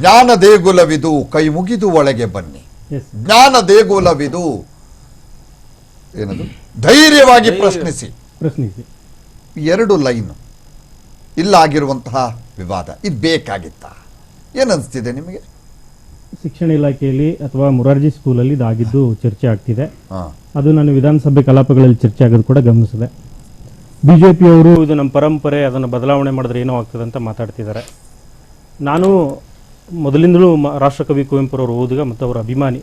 ಜ್ಞಾನ ದೇಗುಲವಿದು ಕೈ ಮುಗಿದು ಒಳಗೆ ಬನ್ನಿ. ಜ್ಞಾನ ದೇಗುಲವಿದು ಏನದು? ಧೈರ್ಯವಾಗಿ ಪ್ರಶ್ನಿಸಿ. ಪ್ರಶ್ನಿಸಿ. ಎರಡು ಲೈನ್. ಇಲ್ಲಾಗಿರುವಂತಹ ವಿವಾದ. ಇದು ಬೇಕಾಗಿತ್ತ? ಏನನ್ಸ್ತಿದೆ ನಿಮಗೆ? ಶಿಕ್ಷಣ ಇಲಾಖೆಯಲ್ಲಿ ಅಥವಾ ಮುರಾರ್ಜಿ ಸ್ಕೂಲಲ್ಲಿ ಇದಾಗಿದ್ದು ಚರ್ಚೆ ಆಗ್ತಿದೆ. ಹಾ. ಅದು ನಾನು ವಿಧಾನಸಭೆ ಕಲಾಪಗಳಲ್ಲಿ ಚರ್ಚೆ ಆಗೋದು ಕೂಡ ಗಮನಿಸಿದೆ. ಬಿಜೆಪಿಯವರು ಇದು ನಮ್ಮ ಪರಂಪರೆ ಅದನ್ನು ಬದಲಾವಣೆ ಮಾಡಿದ್ರೆ ಏನೋ ಆಗ್ತದೆ ಅಂತ ಮಾತಾಡ್ತಿದ್ದಾರೆ. ನಾನು ಮೊದಲಿಂದಲೂ ರಾಷ್ಟ್ರಕವಿ ಕುವೆಂಪುರವರು ಓದುಗ ಮತ್ತು ಅವರ ಅಭಿಮಾನಿ.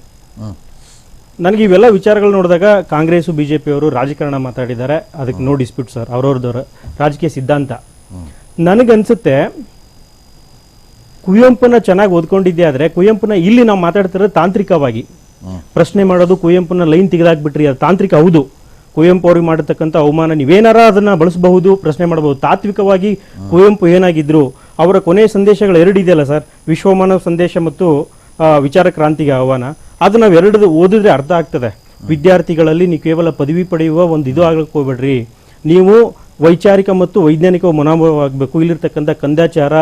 ನನಗೆ ಇವೆಲ್ಲ ವಿಚಾರಗಳು ನೋಡಿದಾಗ ಕಾಂಗ್ರೆಸ್ಸು ಬಿ ಜೆ ಪಿಯವರು ರಾಜಕಾರಣ ಮಾತಾಡಿದ್ದಾರೆ. ಅದಕ್ಕೆ ನೋ ಡಿಸ್ಪ್ಯೂಟ್ ಸರ್ ಅವ್ರವ್ರದವ್ರ ರಾಜಕೀಯ ಸಿದ್ಧಾಂತ. ನನಗನ್ಸುತ್ತೆ ಕುವೆಂಪುನ ಚೆನ್ನಾಗಿ ಓದ್ಕೊಂಡಿದ್ದೆ ಆದರೆ ಕುವೆಂಪುನ ಇಲ್ಲಿ ನಾವು ಮಾತಾಡ್ತಿರೋದು ತಾಂತ್ರಿಕವಾಗಿ. ಪ್ರಶ್ನೆ ಮಾಡೋದು ಕುವೆಂಪುನ ಲೈನ್ ತೆಗೆದಾಕ್ಬಿಟ್ರಿ ಅದು ತಾಂತ್ರಿಕ ಹೌದು. ಕುವೆಂಪು ಅವ್ರಿಗೆ ಮಾಡಿರ್ತಕ್ಕಂಥ ಅವಮಾನ ನೀವೇನಾರ ಅದನ್ನ ಬಳಸಬಹುದು ಪ್ರಶ್ನೆ ಮಾಡಬಹುದು. ತಾತ್ವಿಕವಾಗಿ ಕುವೆಂಪು ಏನಾಗಿದ್ರು ಅವರ ಕೊನೆಯ ಸಂದೇಶಗಳು ಎರಡು ಇದೆಯಲ್ಲ ಸರ್? ವಿಶ್ವಮಾನವ ಸಂದೇಶ ಮತ್ತು ವಿಚಾರ ಕ್ರಾಂತಿಗೆ ಆಹ್ವಾನ. ಅದು ನಾವು ಎರಡು ಓದಿದ್ರೆ ಅರ್ಥ ಆಗ್ತದೆ. ವಿದ್ಯಾರ್ಥಿಗಳಲ್ಲಿ ನೀವು ಕೇವಲ ಪದವಿ ಪಡೆಯುವ ಒಂದು ಇದು ಆಗ್ಲಿಕ್ಕೆ ಹೋಗ್ಬೇಡ್ರಿ ನೀವು ವೈಚಾರಿಕ ಮತ್ತು ವೈಜ್ಞಾನಿಕ ಮನೋಭಾವ ಆಗಬೇಕು ಇಲ್ಲಿರ್ತಕ್ಕಂಥ ಕಂದಾಚಾರ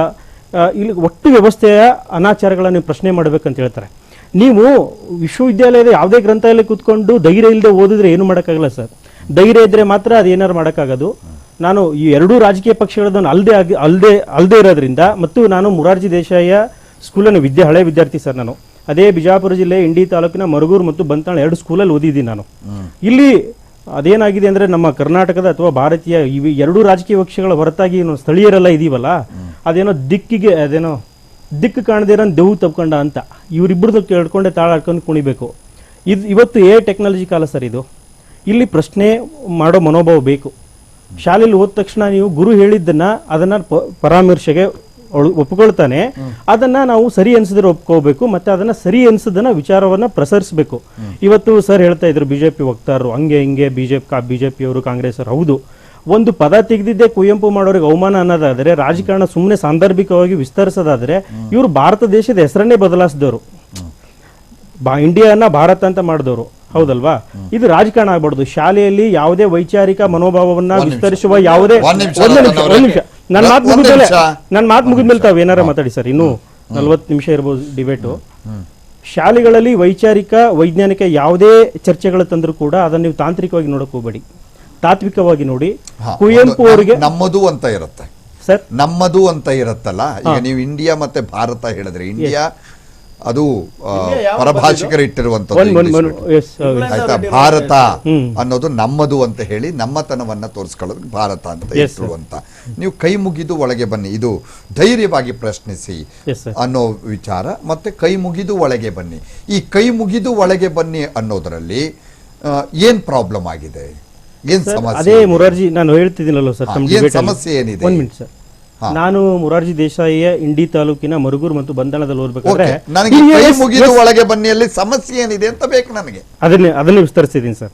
ಇಲ್ಲಿ ಒಟ್ಟು ವ್ಯವಸ್ಥೆಯ ಅನಾಚಾರಗಳನ್ನು ನೀವು ಪ್ರಶ್ನೆ ಮಾಡಬೇಕಂತ ಹೇಳ್ತಾರೆ. ನೀವು ವಿಶ್ವವಿದ್ಯಾಲಯದ ಯಾವುದೇ ಗ್ರಂಥಾಲಯ ಕೂತ್ಕೊಂಡು ಧೈರ್ಯ ಇಲ್ಲದೆ ಓದಿದ್ರೆ ಏನು ಮಾಡೋಕ್ಕಾಗಲ್ಲ ಸರ್? ಧೈರ್ಯ ಇದ್ರೆ ಮಾತ್ರ ಅದು ಏನಾರು ಮಾಡೋಕ್ಕಾಗೋದು. ನಾನು ಈ ಎರಡೂ ರಾಜಕೀಯ ಪಕ್ಷಗಳನ್ನ ಅಲ್ಲದೆ ಆಗಿ ಅಲ್ಲದೆ ಅಲ್ಲದೆ ಇರೋದ್ರಿಂದ ಮತ್ತು ನಾನು ಮುರಾರ್ಜಿ ದೇಸಾಯಿಯ ಸ್ಕೂಲನ್ನು ವಿದ್ಯೆ, ಹಳೆ ವಿದ್ಯಾರ್ಥಿ ಸರ್ ನಾನು. ಅದೇ ಬಿಜಾಪುರ ಜಿಲ್ಲೆ, ಇಂಡಿ ತಾಲೂಕಿನ ಮರಗೂರು ಮತ್ತು ಬಂತಾಳ ಎರಡು ಸ್ಕೂಲಲ್ಲಿ ಓದಿದ್ದೀನಿ ನಾನು. ಇಲ್ಲಿ ಅದೇನಾಗಿದೆ ಅಂದ್ರೆ ನಮ್ಮ ಕರ್ನಾಟಕದ ಅಥವಾ ಭಾರತೀಯ ಇವು ಎರಡೂ ರಾಜಕೀಯ ಪಕ್ಷಗಳ ಹೊರತಾಗಿ ಸ್ಥಳೀಯರೆಲ್ಲ ಇದೀವಲ್ಲ? ಅದೇನೋ ದಿಕ್ಕಿಗೆ, ಅದೇನೋ ದಿಕ್ಕು ಕಾಣದೇ ಇರೋ ದೇವು ತಪ್ಕೊಂಡ ಅಂತ. ಇವರಿಬ್ಬರದ್ದು ಕೇಳ್ಕೊಂಡೆ ತಾಳ ಹಾಕೊಂಡು ಕುಣಿಬೇಕು. ಇದು ಇವತ್ತು ಎ ಟೆಕ್ನಾಲಜಿ ಕಾಲ ಸರ್ ಇದು. ಇಲ್ಲಿ ಪ್ರಶ್ನೆ ಮಾಡೋ ಮನೋಭಾವ ಬೇಕು. ಶಾಲೆಯಲ್ಲಿ ಹೋದ ತಕ್ಷಣ ನೀವು ಗುರು ಹೇಳಿದ್ದನ್ನ ಅದನ್ನ ಪರಾಮರ್ಶೆಗೆ ಒಪ್ಕೊಳ್ತಾನೆ ಅದನ್ನ ನಾವು ಸರಿ ಅನ್ಸಿದ್ರೆ ಒಪ್ಕೋಬೇಕು ಮತ್ತೆ ಅದನ್ನ ಸರಿ ಅನ್ಸದನ್ನ ವಿಚಾರವನ್ನ ಪ್ರಸರಿಸಬೇಕು. ಇವತ್ತು ಸರ್ ಹೇಳ್ತಾ ಇದ್ರು ಬಿಜೆಪಿ ವಕ್ತಾರರು ಹಂಗೆ ಹಿಂಗೆ ಬಿಜೆಪಿ ಬಿಜೆಪಿ ಅವರು ಕಾಂಗ್ರೆಸ್ ಅವರು ಹೌದು. ಒಂದು ಪದ ತೆಗೆದಿದ್ದೆ ಕುವೆಂಪು ಮಾಡೋರಿಗೆ ಅವಮಾನ ಅನ್ನೋದಾದರೆ ರಾಜಕಾರಣ ಸುಮ್ಮನೆ ಸಾಂದರ್ಭಿಕವಾಗಿ ವಿಸ್ತರಿಸೋದಾದ್ರೆ ಇವರು ಭಾರತ ದೇಶದ ಹೆಸರನ್ನೇ ಬದಲಾಯಿಸಿದವರು. ಬಾ ಇಂಡಿಯಾನ ಭಾರತ ಅಂತ ಮಾಡಿದವರು. ಹೌದಲ್ವಾ? ಇದು ರಾಜಕಾರಣ ಆಗ್ಬಾರ್ದು. ಶಾಲೆಯಲ್ಲಿ ಯಾವುದೇ ವೈಚಾರಿಕ ಮನೋಭಾವವನ್ನ ವಿಸ್ತರಿಸುವ ಯಾವುದೇ ಒಂದ್ ನಿಮಿಷ, ಒಂದ್ ನಿಮಿಷ, ರತನ್ ಒಂದ್ ನಿಮಿಷ. ನನ್ನ ಮಾತು ಮುಗಿದ್ಮೇಲೆ. ನನ್ನ ಮಾತು ಮುಗಿದ್ಮೇಲೆ ತಾವ್ ಏನಾರ ಮಾತಾಡಿ ಸರ್. ಇನ್ನು ನಲ್ವತ್ತು ನಿಮಿಷ ಇರ್ಬೋದು ಡಿಬೇಟು. ಶಾಲೆಗಳಲ್ಲಿ ವೈಚಾರಿಕ ವೈಜ್ಞಾನಿಕ ಯಾವುದೇ ಚರ್ಚೆಗಳು ತಂದ್ರೂ ಕೂಡ ಅದನ್ನ ನೀವು ತಾಂತ್ರಿಕವಾಗಿ ನೋಡಕ್ ಹೋಗ್ಬೇಡಿ. ತಾತ್ವಿಕವಾಗಿ ನೋಡಿ. ಕುವೆಂಪು ಅವರಿಗೆ ನಮ್ಮದು ಅಂತ ಇರುತ್ತೆ. ಸರ್? ನಮ್ಮದು ಅಂತ ಇರುತ್ತಲ್ಲ? ಈಗ ನೀವು ಇಂಡಿಯಾ ಮತ್ತೆ ಭಾರತ ಹೇಳಿದ್ರೆ ಇಂಡಿಯಾ ಅದು ಆ, ಪರಭಾಷಿಕರು ಇಟ್ಟಿರುವಂತದ್ದು ಆಯ್ತಾ? ಭಾರತ ಅನ್ನೋದು ನಮ್ಮದು ಅಂತ ಹೇಳಿ ನಮ್ಮತನವನ್ನ ತೋರಿಸ್ಕೊಳ್ಳೋದು ಭಾರತ ಅಂತ ಇಟ್ಟಿರುವಂತ ಅಂತ. ನೀವು ಕೈ ಮುಗಿದು ಒಳಗೆ ಬನ್ನಿ. ಇದು ಧೈರ್ಯವಾಗಿ ಪ್ರಶ್ನಿಸಿ ಅನ್ನೋ ವಿಚಾರ ಮತ್ತೆ ಕೈ ಮುಗಿದು ಒಳಗೆ ಬನ್ನಿ. ಈ ಕೈ ಮುಗಿದು ಒಳಗೆ ಬನ್ನಿ ಅನ್ನೋದರಲ್ಲಿ ಏನ್ ಪ್ರಾಬ್ಲಮ್ ಆಗಿದೆ? ಏನ್ ಸಮಸ್ಯೆ ಅದೇ ಮುರಾರ್ಜಿ ನಾನು ಹೇಳ್ತಿದ್ದೀನಲ್ಲ ಸರ್ ಏನ್ ಸಮಸ್ಯೆ ಏನಿದೆ? ನಾನು ಮುರಾರ್ಜಿ ದೇಸಾಯಿಯ ಇಂಡಿ ತಾಲೂಕಿನ ಮರುಗೂರು ಮತ್ತು ಬಂಧನದಲ್ಲಿ ಓದ್ಬೇಕಾದ್ರೆ ನನಗೆ ಮುಗಿದು ಒಳಗೆ ಬನ್ನಿಯಲ್ಲಿ ಸಮಸ್ಯೆ ಏನಿದೆ ಅಂತ ಬೇಕು ನನಗೆ. ಅದನ್ನೇ ಅದನ್ನೇ ವಿಸ್ತರಿಸಿದ್ದೀನಿ ಸರ್.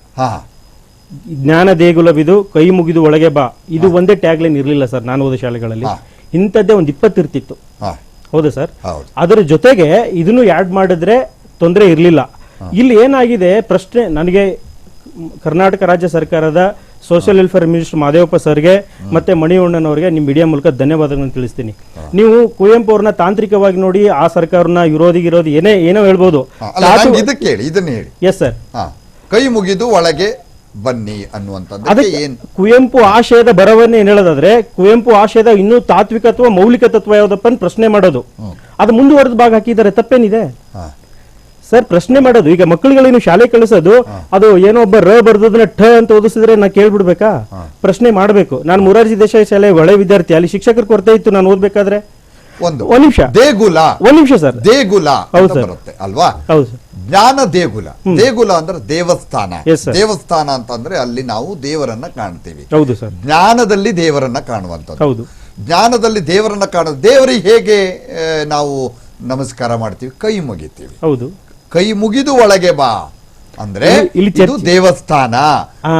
ಜ್ಞಾನ ದೇಗುಲವಿದು ಕೈ ಮುಗಿದು ಒಳಗೆ ಬಾ. ಇದು ಒಂದೇ ಟ್ಯಾಗ್ ಲೈನ್ ಇರಲಿಲ್ಲ ಸರ್ ನಾನು ಓದೋ ಶಾಲೆಗಳಲ್ಲಿ. ಇಂಥದ್ದೇ ಒಂದು ಇಪ್ಪತ್ತು ಇರ್ತಿತ್ತು. ಹಾ. ಹೌದಾ ಸರ್? ಅದರ ಜೊತೆಗೆ ಇದನ್ನು ಆ್ಯಡ್ ಮಾಡಿದ್ರೆ ತೊಂದರೆ ಇರಲಿಲ್ಲ. ಇಲ್ಲಿ ಏನಾಗಿದೆ ಪ್ರಶ್ನೆ ನನಗೆ ಕರ್ನಾಟಕ ರಾಜ್ಯ ಸರ್ಕಾರದ ಸೋಷಿಯಲ್ ವೆಲ್ಫೇರ್ ಮಿನಿಸ್ಟರ್ ಮಾದೇವಪ್ಪ ಸರ್ಗೆ ಮತ್ತೆ ಮಣಿವಣ್ಣನವರಿಗೆ ನಿಮ್ಮ ಮೀಡಿಯಾ ಮೂಲಕ ಧನ್ಯವಾದಗಳನ್ನು ತಿಳಿಸ್ತೀನಿ. ನೀವು ಕುವೆಂಪು ಅವ್ರನ್ನ ತಾಂತ್ರಿಕವಾಗಿ ನೋಡಿ ಆ ಸರ್ಕಾರನ ವಿರೋಧಿಗಿರೋದು ವಿರೋಧಿ ಏನೇ ಏನೋ ಹೇಳ್ಬೋದು. ಇದಕ್ಕೆ ಹೇಳಿ ಇದನ್ನ ಹೇಳಿ. ಎಸ್ ಸರ್ ಕೈ ಮುಗಿದು ಒಳಗೆ ಬನ್ನಿ ಅನ್ನುವಂಥದ್ದು ಅದಕ್ಕೆ ಏನ್? ಕುವೆಂಪು ಆಶಯದ ಬರವನ್ನೇ ಏನ್ ಹೇಳೋದಾದ್ರೆ ಕುವೆಂಪು ಆಶಯದ ಇನ್ನೂ ತಾತ್ವಿಕ ಅಥವಾ ಮೌಲಿಕ ತತ್ವ ಯಾವ್ದಪ್ಪ ಅಂತ ಪ್ರಶ್ನೆ ಮಾಡೋದು. ಅದು ಮುಂದುವರೆದ ಭಾಗ ಹಾಕಿದ್ದಾರೆ ತಪ್ಪೇನಿದೆ? ಸರ್ ಪ್ರಶ್ನೆ ಮಾಡೋದು ಈಗ ಮಕ್ಕಳುಗಳೇನು ಶಾಲೆ ಕಳಿಸೋದು ಅದು ಏನೋ ಒಬ್ಬ ರ ಬರ್ದದನ್ನ ಠ ಅಂತ ಓದಿಸಿದ್ರೆ ನಾ ಕೇಳ್ಬಿಡ್ಬೇಕಾ? ಪ್ರಶ್ನೆ ಮಾಡಬೇಕು. ನಾನು ಮುರಾರ್ಜಿ ದೇಶ ಶಾಲೆ ಒಳ್ಳೆ ವಿದ್ಯಾರ್ಥಿ ಅಲ್ಲಿ ಶಿಕ್ಷಕರು ಕೊರತೆ ಇತ್ತು ನಾನು ಓದ್ಬೇಕಾದ್ರೆ? ಒಂದು. ಒಂದ್ ನಿಮಿಷ. ದೇಗುಲ. ಒಂದ್ ನಿಮಿಷ ಸರ್. ದೇಗುಲ ಹೌದು ಅಂತ ಸರ್. ಬರುತ್ತೆ ಅಲ್ವಾ? ಹೌದು ಸರ್. ಜ್ಞಾನ ದೇಗುಲ. ದೇಗುಲ ಅಂದ್ರೆ ದೇವಸ್ಥಾನ. Yes, sir. ದೇವಸ್ಥಾನ ಅಂತಂದ್ರೆ ಅಲ್ಲಿ ನಾವು ದೇವರನ್ನ ಕಾಣ್ತೀವಿ. ಹೌದು ಸರ್. ಜ್ಞಾನದಲ್ಲಿ ದೇವರನ್ನ ಕಾಣುವಂಥದ್ದು. ಹೌದು. ಜ್ಞಾನದಲ್ಲಿ ದೇವರನ್ನ ಕಾಣೋ ದೇವರಿಗೆ ಹೇಗೆ ಆ, ನಾವು ನಮಸ್ಕಾರ ಮಾಡ್ತೀವಿ? ಕೈ ಮುಗಿತೀವಿ. ಹೌದು. ಕೈ ಮುಗಿದು ಒಳಗೆ ಬಾ. ಅಂದ್ರೆ ಇದು ದೇವಸ್ಥಾನ.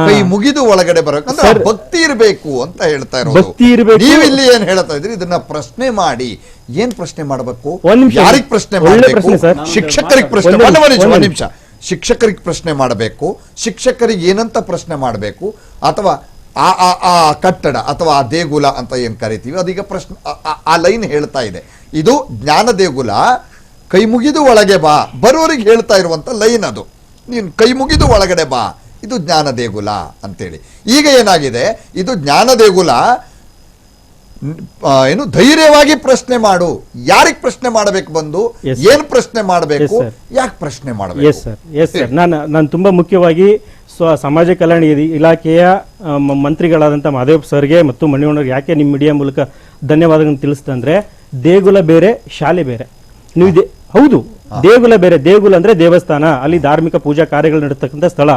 ಕೈ ಮುಗಿದು ಒಳಗಡೆ ಬರಬೇಕಂದ್ರೆ ಭಕ್ತಿ ಇರಬೇಕು ಅಂತ ಹೇಳ್ತಾ ಇರೋದು. ನೀವು ಇಲ್ಲಿ ಏನ್ ಹೇಳ್ತಾ ಇದ್ರಿ? ಇದನ್ನ ಪ್ರಶ್ನೆ ಮಾಡಿ. ಏನ್ ಪ್ರಶ್ನೆ ಮಾಡಬೇಕು? ಯಾರಿಗ್ ಪ್ರಶ್ನೆ ಮಾಡಬೇಕು. ಶಿಕ್ಷಕರಿಗೆ ಪ್ರಶ್ನೆ ಒಂದೇ ಒಂದು ನಿಮಿಷ, ಶಿಕ್ಷಕರಿಗೆ ಪ್ರಶ್ನೆ ಮಾಡಬೇಕು. ಶಿಕ್ಷಕರಿಗೆ ಏನಂತ ಪ್ರಶ್ನೆ ಮಾಡಬೇಕು? ಅಥವಾ ಆ ಆ- ಆ ಕಟ್ಟಡ ಅಥವಾ ಆ ದೇಗುಲ ಅಂತ ಏನ್ ಕರಿತೀವಿ? ಅದೀಗ ಪ್ರಶ್ನೆ ಆ ಲೈನ್ ಹೇಳ್ತಾ ಇದೆ. ಇದು ಜ್ಞಾನ ದೇಗುಲ ಕೈ ಮುಗಿದು ಒಳಗೆ ಬಾ. ಬರೋರಿಗೆ ಹೇಳ್ತಾ ಇರುವಂಥ ಲೈನ್ ಅದು. ನೀನು ಕೈ ಮುಗಿದು ಒಳಗಡೆ ಬಾ. ಇದು ಜ್ಞಾನ ದೇಗುಲ ಅಂತೇಳಿ. ಈಗ ಏನಾಗಿದೆ? ಇದು ಜ್ಞಾನ ದೇಗುಲ ಏನು ಧೈರ್ಯವಾಗಿ ಪ್ರಶ್ನೆ ಮಾಡು. ಯಾರಿಗೆ ಪ್ರಶ್ನೆ ಮಾಡಬೇಕು ಬಂದು? ಏನು ಪ್ರಶ್ನೆ ಮಾಡಬೇಕು? ಯಾಕೆ ಪ್ರಶ್ನೆ ಎಸ್ ಮಾಡಬೇಕು ಸರ್ ಎಸ್ ಸರ್ ನಾನು ನಾನು ತುಂಬ ಮುಖ್ಯವಾಗಿ ಸ್ವ ಸಮಾಜ ಕಲ್ಯಾಣ ಇಲಾಖೆಯ ಮಂತ್ರಿಗಳಾದಂಥ ಮಾದೇವ್ ಸರ್ಗೆ ಮತ್ತು ಮಣಿವಣ್ಣವ್ರಿಗೆ ಯಾಕೆ ನಿಮ್ಮ ಮೀಡಿಯಾ ಮೂಲಕ ಧನ್ಯವಾದಗಳನ್ನು ತಿಳಿಸ್ತಂದ್ರೆ ದೇಗುಲ ಬೇರೆ ಶಾಲೆ ಬೇರೆ. ನೀವು ಹೌದು. ದೇಗುಲ ಬೇರೆ ದೇಗುಲ ಅಂದ್ರೆ ದೇವಸ್ಥಾನ. ಅಲ್ಲಿ ಧಾರ್ಮಿಕ ಪೂಜಾ ಕಾರ್ಯಗಳು ನಡೆತಕ್ಕಂಥ ಸ್ಥಳ.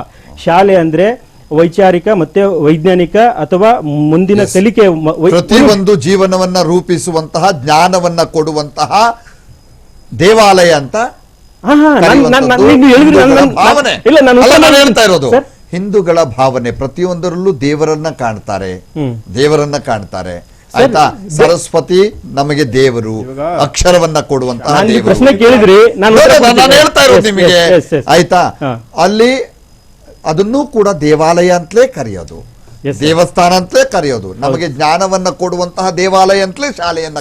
ಶಾಲೆ ಅಂದ್ರೆ ವೈಚಾರಿಕ ಮತ್ತೆ ವೈಜ್ಞಾನಿಕ ಅಥವಾ ಮುಂದಿನ ಕಲಿಕೆ ಪ್ರತಿಯೊಂದು ಜೀವನವನ್ನ ರೂಪಿಸುವಂತಹ ಜ್ಞಾನವನ್ನ ಕೊಡುವಂತಹ ದೇವಾಲಯ ಅಂತ. ಹೇಳ್ತಾ ಇರೋದು. ಹಿಂದೂಗಳ ಭಾವನೆ ಪ್ರತಿಯೊಂದರಲ್ಲೂ ದೇವರನ್ನ ಕಾಣ್ತಾರೆ. ದೇವರನ್ನ ಕಾಣ್ತಾರೆ. ಆಯ್ತಾ? ಸರಸ್ವತಿ ನಮಗೆ ದೇವರು. ಅಕ್ಷರವನ್ನ ಕೊಡುವಂತಹ ನಾನು ಈ ಪ್ರಶ್ನೆ ಕೇಳಿದ್ರಿ ನಾನು ನಾನು ಹೇಳ್ತಾ ಇರೋದು ನಿಮಗೆ. ಆಯ್ತಾ? ಅಲ್ಲಿ ಅದನ್ನೂ ಕೂಡ ದೇವಾಲಯ ಅಂತಲೇ ಕರೆಯೋದು. ದೇವಸ್ಥಾನ ಅಂತಲೇ ಕರೆಯೋದು. ನಮಗೆ ಜ್ಞಾನವನ್ನ ಕೊಡುವಂತಹ ದೇವಾಲಯ ಅಂತಲೇ ಶಾಲೆಯನ್ನ